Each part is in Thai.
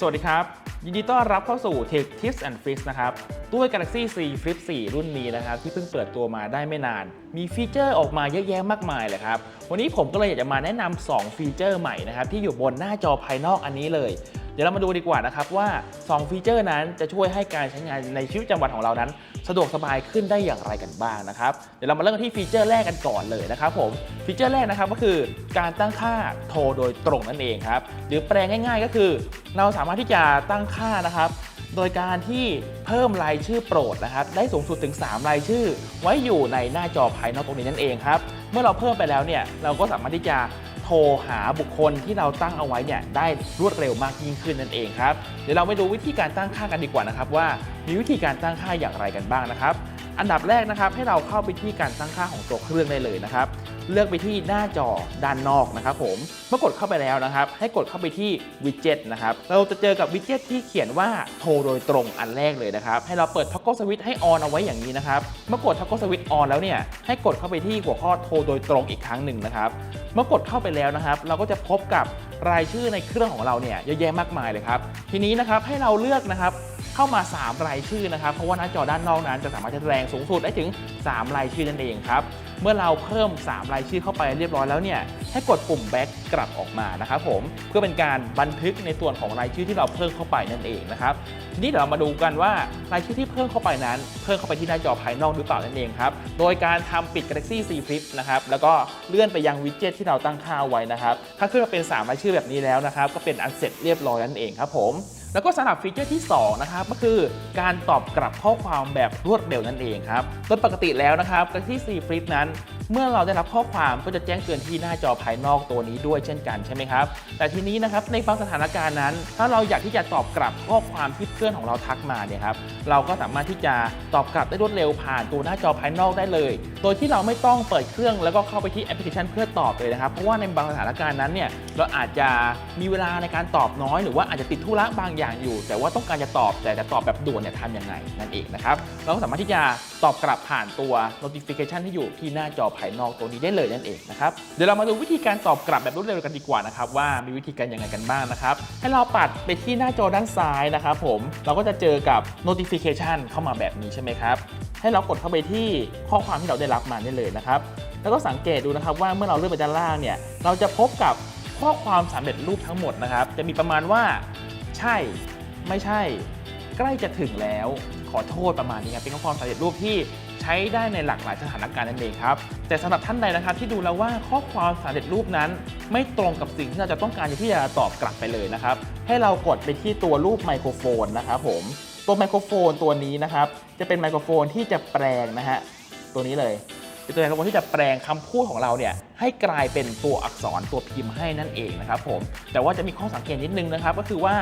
สวัสดีครับ ยินดีต้อนรับเข้าสู่ Tech Tips and Tricks นะครับด้วย Galaxy C Flip 4 รุ่นนี้นะครับ ที่เพิ่งเปิดตัวมาได้ไม่นาน มีฟีเจอร์ออกมาเยอะแยะมากมายเลยครับ วันนี้ผมก็เลยอยากจะมาแนะนำ2ฟีเจอร์ใหม่นะครับ ที่อยู่บนหน้าจอภายนอกอันนี้เลย เดี๋ยวเรามาดูดีกว่านะครับว่า 2 ฟีเจอร์นั้นจะช่วยให้การใช้งานในชีวิตประจำวันของเรานั้น สะดวกสบายขึ้นได้อย่างไรกันบ้างนะครับ เดี๋ยวเรามาเริ่มกันที่ฟีเจอร์แรกกันก่อนเลยนะครับผม ฟีเจอร์แรกนะครับก็คือการตั้งค่าโทรโดยตรงนั่นเองครับ หรือแปลงง่าย ๆ ก็คือ เราสามารถที่จะตั้งค่านะครับโดยการที่เพิ่มรายชื่อโปรดนะครับ ได้สูงสุดถึง 3 รายชื่อ ไว้อยู่ในหน้าจอภายนอกตรงนี้นั่นเองครับ เมื่อเราเพิ่มไปแล้วเนี่ย เราก็สามารถที่จะ โทรหาบุคคลที่เราตั้งเอาไว้เนี่ยได้รวดเร็วมากยิ่งขึ้นนั่นเองครับเดี๋ยวเราไปดูวิธีการตั้งค่ากันดีกว่านะครับว่ามีวิธีการตั้งค่าอย่างไรกันบ้างนะครับ อันดับแรกนะครับให้เราเข้าไปที่การตั้งค่าของตัวเครื่องได้เลยนะครับ เลือกไปที่หน้าจอด้านนอกนะครับผมเมื่อกดเข้าไปแล้วนะครับ ให้กดเข้าไปที่วิดเจ็ตนะครับเราจะเจอกับวิดเจ็ตที่เขียนว่าโทรโดยตรงอันแรกเลยนะครับ ให้เราเปิดท็อกเกิลสวิตให้ออนเอาไว้อย่างนี้นะครับเมื่อกดท็อกเกิลสวิตออนแล้วเนี่ยให้กดเข้าไปที่หัวข้อโทรโดยตรงอีกครั้งหนึ่งนะครับ เมื่อกดเข้าไปแล้วนะครับ เราก็จะพบกับรายชื่อในเครื่องของเราเนี่ยเยอะแยะมากมายเลยครับทีนี้นะครับให้เราเลือกนะครับ เข้ามา 3 รายชื่อนะครับ เพราะว่าหน้าจอด้านนอกนั้นจะสามารถจะแสดงสูงสุดได้ถึง 3 รายชื่อนั่นเองครับ เมื่อเราเพิ่ม 3 รายชื่อเข้าไปเรียบร้อยแล้วเนี่ยให้กดปุ่ม back กลับออกมานะครับผมเพื่อเป็นการบันทึกในส่วนของรายชื่อที่เราเพิ่มเข้าไปนั่นเองนะครับทีนี้เดี๋ยวเรามาดูกันว่ารายชื่อที่เพิ่มเข้าไปนั้น เพิ่มเข้าไปที่หน้าจอภายนอกหรือเปล่านั่นเองครับโดยการทำปิด Galaxy C Flip นะครับแล้วก็เลื่อนไปยังวิดเจ็ตที่เราตั้งค่าไว้นะครับถ้าขึ้นมาเป็น3รายชื่อแบบนี้แล้วนะครับก็เป็นอันเสร็จเรียบร้อยนั่นเองครับผม แล้วก็สำหรับฟีเจอร์ที่ 2 นะครับก็คือการตอบกลับข้อความแบบรวดเร็วนั่นเองครับโดยปกติแล้วนะครับก a ที่ C Flip นั้นเมื่อเราได้รับข้อความก็จะแจ้งเตือนที่หน้าจอภายนอกตัวนี้ด้วยเช่นกันใช่ไหมครับ แต่ทีนี้นะครับในบางสถานการณ์นั้น ถ้าเราอยากที่จะตอบกลับข้อความที่เพื่อนของเราทักมาเนี่ยครับเราก็สามารถที่จะตอบกลับได้รวดเร็วผ่านตัวหน้าจอภายนอกได้เลย โดยที่เราไม่ต้องเปิดเครื่องแล้วก็เข้าไปที่แอปพลิเคชันเพื่อตอบเลยนะครับ เพราะว่าในบางสถานการณ์นั้นเนี่ยเราอาจจะมีเวลาในการตอบน้อย หรือว่าอาจจะติดธุระบางอย่างอยู่ แต่ว่าต้องการจะตอบแต่จะตอบแบบด่วนเนี่ยทำยังไงนั่นเองนะครับเราก็สามารถที่จะตอบกลับผ่านตัว notification ที่อยู่ที่หน้าจอภายนอกตัวนี้ได้เลยนั่นเองนะครับเดี๋ยวเรามาดูวิธีการตอบกลับแบบรวดเร็วกันดีกว่านะครับว่ามีวิธีการยังไงกันบ้างนะครับให้เราปัดไปที่หน้าจอด้านซ้ายนะครับผมเราก็จะเจอกับ notification เข้ามาแบบนี้ใช่ไหมครับให้เรากดเข้าไปที่ข้อความที่เราได้รับมาได้เลยนะครับแล้วก็สังเกตดูนะครับว่าเมื่อเราเลื่อนไปด้านล่างเนี่ยเราจะพบกับข้อความสำเร็จรูปทั้งหมดนะครับ จะมีประมาณว่า ใช่ ไม่ใช่ ใกล้จะถึงแล้ว ขอโทษประมาณนี้ครับเป็นข้อความสำเร็จรูปที่ใช้ได้ในหลากหลายสถานการณ์นั่นเองครับ แต่สำหรับท่านใดนะครับที่ดูแล้วว่าข้อความสำเร็จรูปนั้น ไม่ตรงกับสิ่งที่เราจะต้องการที่จะตอบกลับไปเลยนะครับ ให้เรากดไปที่ตัวรูปไมโครโฟนนะครับผมตัวไมโครโฟนตัวนี้นะครับจะเป็นไมโครโฟนที่จะแปลงนะฮะตัวนี้เลยเป็นตัวไมโครโฟนที่จะแปลงคำพูดของเราเนี่ยให้กลายเป็นตัวอักษรตัวพิมพ์ให้นั่นเองนะครับผมแต่ว่าจะมีข้อสังเกตนิดนึงนะครับ ก็คือว่า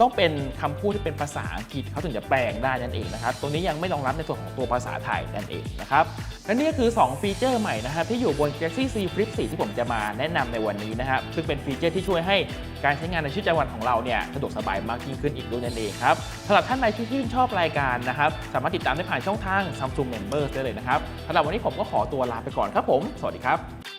ต้องเป็นคำพูดที่เป็นภาษาอังกฤษเขาถึงจะแปลงได้นั่นเองนะครับ ตรงนี้ยังไม่รองรับในส่วนของตัวภาษาไทยนั่นเองนะครับ และนี่ก็คือ 2 ฟีเจอร์ใหม่นะครับที่อยู่บน Galaxy Z Flip 4 ที่ผมจะมาแนะนำในวันนี้นะครับ ซึ่งเป็นฟีเจอร์ที่ช่วยให้การใช้งานในชีวิตประจำวันของเราเนี่ยสะดวกสบายมากยิ่งขึ้นอีกด้วยนั่นเองครับสำหรับท่านใดที่ชื่นชอบรายการนะครับสามารถติดตามได้ผ่านช่องทาง Samsung Members ได้เลยนะครับสำหรับวันนี้ผมก็ขอตัวลาไปก่อนครับผม สวัสดีครับ